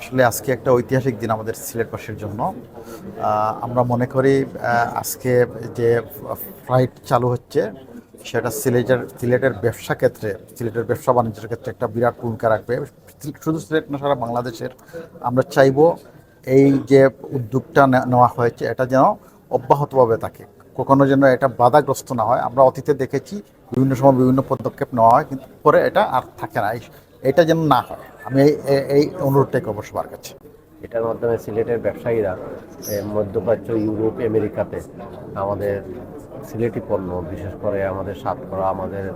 আসলে আজকে একটা ঐতিহাসিক দিন আমাদের সিলেটবাসীর জন্য। আমরা মনে করি আজকে যে ফ্লাইট চালু হচ্ছে, সেটা সিলেটের সিলেটের ব্যবসা ক্ষেত্রে, সিলেটের ব্যবসা বাণিজ্যের ক্ষেত্রে একটা বিরাট ভূমিকা রাখবে। শুধু সিলেট না, সারা বাংলাদেশের আমরা চাইব এই যে উদ্যোগটা নেওয়া হয়েছে, এটা যেন অব্যাহতভাবে থাকে। কখনো যেন এটা বাধাগ্রস্ত না হয়। আমরা অতীতে দেখেছি, বিভিন্ন সময় বিভিন্ন পদক্ষেপ নেওয়া হয়, কিন্তু পরে এটা আর থাকে না। এটা যেন না হয়। আমি এই- অনুরোধটাই করব সবার কাছে। এটার মাধ্যমে সিলেটের ব্যবসায়ীরা মধ্যপ্রাচ্য, ইউরোপ, আমেরিকাতে আমাদের সিলেটি পণ্য, বিশেষ করে আমাদের সাতকরা আমাদের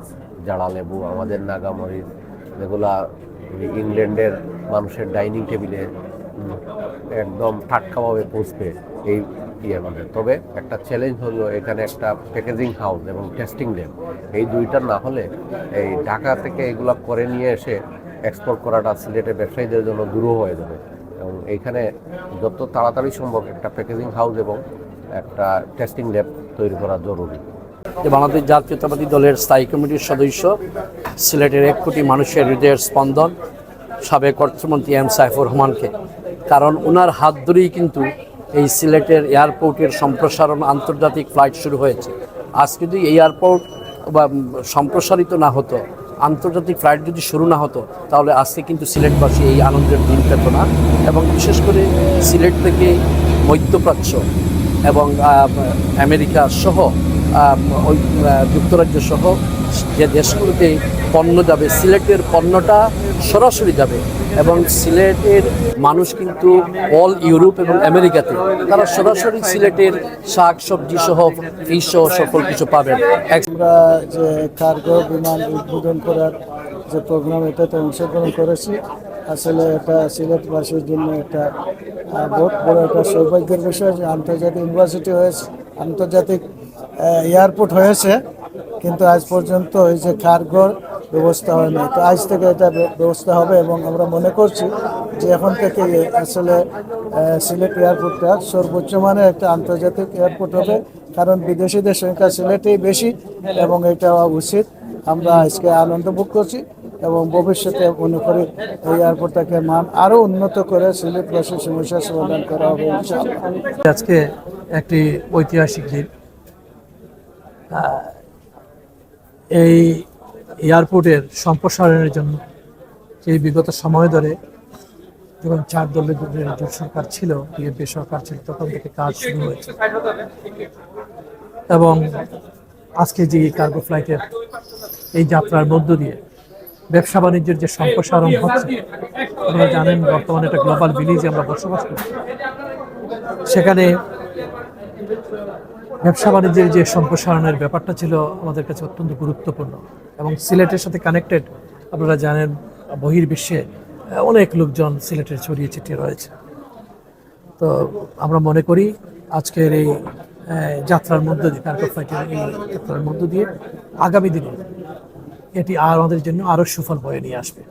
জাড়া লেবু, আমাদের নাগামরিচ যেগুলা ইংল্যান্ডের মানুষের ডাইনিং টেবিলে একদম টাটকাভাবে পৌঁছবে এই ইয়ে মানে। তবে একটা চ্যালেঞ্জ হলো এখানে একটা প্যাকেজিং হাউস এবং টেস্টিং ল্যাব এই দুইটা না হলে এই ঢাকা থেকে এগুলা করে নিয়ে এসে এক্সপোর্ট করাটা সিলেটের ব্যবসায়ীদের জন্য দূরও হয়ে যাবে। এবং এইখানে যত তাড়াতাড়ি সম্ভব একটা প্যাকেজিং হাউস এবং একটা টেস্টিং ল্যাব তৈরি করা জরুরি। বাংলাদেশ জাতীয়তাবাদী দলের স্থায়ী কমিটির সদস্য, সিলেটের এক কোটি মানুষের হৃদয়ের স্পন্দন, সাবেক অর্থমন্ত্রী এম সাইফুর রহমানকে। কারণ ওনার হাত ধরেই কিন্তু এই সিলেটের এয়ারপোর্টের সম্প্রসারণ আন্তর্জাতিক ফ্লাইট শুরু হয়েছে। আজ যদি এই এয়ারপোর্ট বা সম্প্রসারিত না হতো, আন্তর্জাতিক ফ্লাইট যদি শুরু না হতো, তাহলে আজকে কিন্তু সিলেটবাসী এই আনন্দের দিন পেত না এবং বিশেষ করে সিলেট থেকে মধ্যপ্রাচ্য এবং আমেরিকা সহ যুক্তরাজ্য সহ যে দেশগুলোতে পণ্য যাবে, সিলেটের পণ্যটা সরাসরি যাবে এবং সিলেটের মানুষ কিন্তু অল ইউরোপ এবং আমেরিকাতে তারা সরাসরি সিলেটের শাক, সবজি সহ ফিশ সহ সকল কিছু পাবেন। আমরা যে কার্গো বিমান উদ্বোধন করার যে প্রোগ্রাম এটাতে অংশগ্রহণ করেছি। আসলে এটা সিলেটবাসীর জন্য একটা বহুত বড় একটা সৌভাগ্যের বিষয় যে আন্তর্জাতিক ইউনিভার্সিটি হয়েছে, আন্তর্জাতিক এয়ারপোর্ট হয়েছে। কিন্তু আজ পর্যন্ত এই যে কার্গোর ব্যবস্থা হয়নি তো আজ থেকে এটা ব্যবস্থা হবে এবং আমরা মনে করছি যে এখন থেকে আসলে সিলেট এয়ারপোর্টটা সর্বোচ্চ মানের একটা আন্তর্জাতিক এয়ারপোর্ট হবে, কারণ বিদেশিদের সংখ্যা সিলেটেই বেশি এবং এটা হওয়া উচিত। আমরা আজকে আনন্দ ভোগ করছি এবং ভবিষ্যতে মনে করি এই এয়ারপোর্টটাকে মান আরও উন্নত করে সিলেটবাসীর সমস্যার সমাধান করা হবে আজকে একটি ঐতিহাসিক দিন। এই এয়ারপোর্টের সম্প্রসারণের জন্য যে বিগত সময় ধরে যখন চার দলের যে সরকার ছিল, বিএনপি সরকার ছিল, তখন থেকে কাজ শুরু হয়েছে। এবং আজকে যে কার্গো ফ্লাইটের এই যাত্রার মধ্য দিয়ে ব্যবসা বাণিজ্যের যে সম্প্রসারণ হচ্ছে, আপনারা জানেন বর্তমানে একটা গ্লোবাল ভিলেজে আমরা বসবাস করছি। সেখানে ব্যবসা বাণিজ্যের যে সম্প্রসারণের ব্যাপারটা ছিল আমাদের কাছে অত্যন্ত গুরুত্বপূর্ণ এবং সিলেটের সাথে কানেক্টেড আপনারা জানেন, বহির্বিশ্বে অনেক লোকজন সিলেটের ছড়িয়ে ছিটিয়ে রয়েছে। তো আমরা মনে করি আজকের এই যাত্রার মধ্য দিয়ে ফ্লাইটের এই যাত্রার মধ্য দিয়ে আগামী দিনে এটি আমাদের জন্য আরও সুফল বয়ে নিয়ে আসবে।